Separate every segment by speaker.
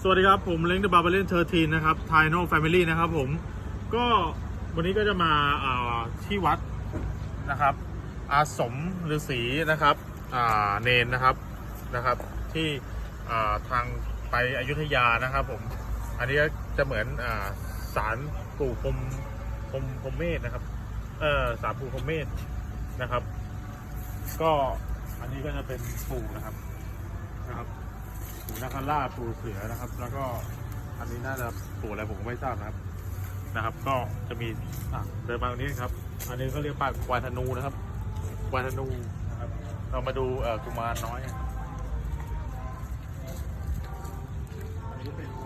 Speaker 1: สวัสดีครับ ผมเล้งเดอะบาร์เบอร์เลนเทอร์ทีนนะครับไทโน่แฟมิลี่นะครับผมก็วันนี้ก็จะมาอ่าที่วัดนะครับ อาสมฤาษีนะครับอ่าเนนนะครับนะครับที่อ่าทางไปอยุธยานะครับผม อันนี้ก็จะเหมือนอาสารปู่พรมพรมพรมเมธนะครับเออสารปู่พรมเมธนะครับ ก็อันนี้ก็จะเป็นปู่นะครับนะครับ ปู่นาคาราชปู่เสือนะครับ แล้วก็อันนี้น่าจะปู่อะไรผมก็ไม่ทราบนะครับนะครับ ก็จะมีอะเดินมาตรงนี้ครับ อันนี้ก็เรียกปากควายธนูนะครับควายธนูนะครับ เรามาดูเอ่อกุมารน้อยอันนี้เป็นกุ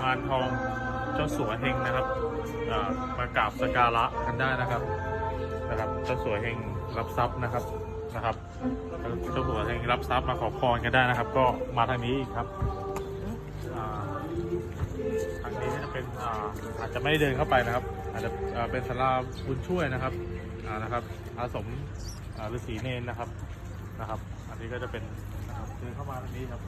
Speaker 1: มารทอง เจ้าสัวเฮงนะครับมากราบสการะกันได้นะครับนะครับ เจ้าสัวเฮงรับทรัพย์นะครับนะครับ เจ้าสัวเฮงรับทรัพย์มาขอพรกันได้นะครับ ก็มาทางนี้อีกครับทางนี้จะเป็นอาจจะไม่ได้เดินเข้าไปนะครับ อาจจะเป็นศาลาบุญช่วยนะครับนะครับอาสมฤาษีเนนนะครับนะครับ อันนี้ก็จะเป็นเดินะครับ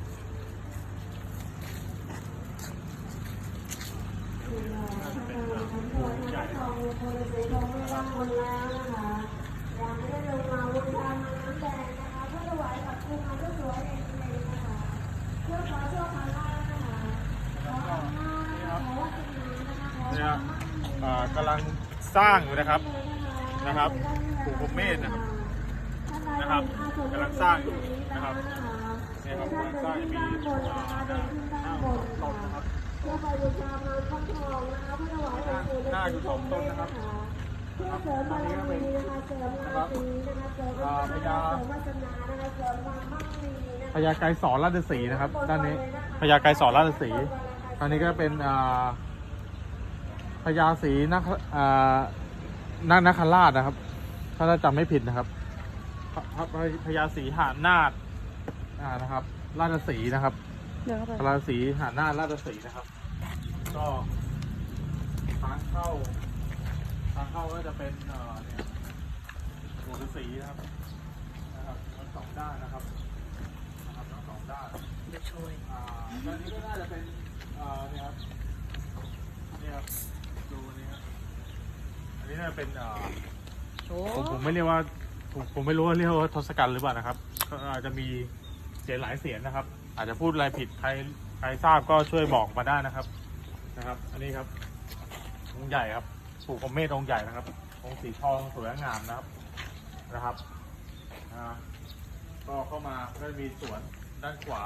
Speaker 1: เดินเข้ามาทางนี้ครับเนี่ยอ่ากำลังสร้างอยู่นะครับนะครับปู่พรหมเมธนะครับนะครับกำลังสร้างอยู่นะครับเนี่ยครับกำลังสร้างมีอ่าหน้าหน้ เพื่ไปบูชาพานฟัทองนะคะเพื่อถวายองค์ปู่าษีทองเมตนะคะเพื่อเสริมบารมีนะคะเสริมราศีนะ
Speaker 2: คะเสริมวาส
Speaker 1: นาเสริมวาสนานะคะเสริมความมั่งมีะพญาไกรสอนราชสีห์นะครับ ด้านนี้พญาไกรสอนราชสีห์อันนี้ก็เป็นอ่าพญาศรีนักนักนักราชนะครับ ถ้าเราจำไม่ผิดนะครับพระพระพญาศรีหานาฏอ่านะครับ ราชสีห์นะครับ
Speaker 3: เดี๋ยวเข้าไป
Speaker 1: พญาศรีหานาฏราชสีห์นะครับ ก็ทางเข้าทางเข้าก็จะเป็นเอ่อเนี่ยหัวฤาษีนะครับนะครับทั้งสองด้านนะครับนะครับทั้งสองด้าน
Speaker 3: เดี๋ยวช่วย
Speaker 1: อ่าด้านนี้ก็น่าจะเป็นเอ่อเนี่ยครับเนี่ยครับดูอันนี้ครับอันนี้น่าจะเป็นเอ่อ
Speaker 3: โอ้
Speaker 1: ผมผมไม่เรียกว่าผมผมไม่รู้ว่าเรียกว่าทศกัณฐ์หรือเปล่านะครับก็อาจจะมี เสียงหลายเสียงนะครับ อาจจะพูดอะไรผิดใครใครทราบก็ช่วยบอกมาได้นะครับนะครับ อันนี้ครับองค์ใหญ่ครับปู่พรหมเมธองค์ใหญ่นะครับองค์สีทองสวยงามนะครับนะครับอ่าก็เข้ามาก็มีสวนด้านขวา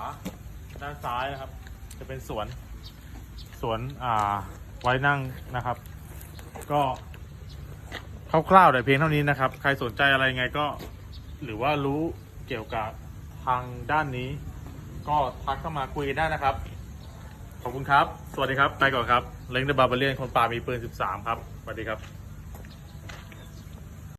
Speaker 1: ด้านซ้ายนะครับ จะเป็นสวนสวนอ่าไว้นั่งนะครับ ก็คร่าวๆแต่เพียงเท่านี้นะครับ ใครสนใจอะไรไงก็ หรือว่ารู้เกี่ยวกับางด้านนี้ ก็ทักเข้ามาคุยกันได้นะครับ ขอบคุณครับ สวัสดีครับ ไปก่อนครับเล้งเดอะบาร์เบเลียนคนป่ามีปืน 13 ครับ สวัสดีครับ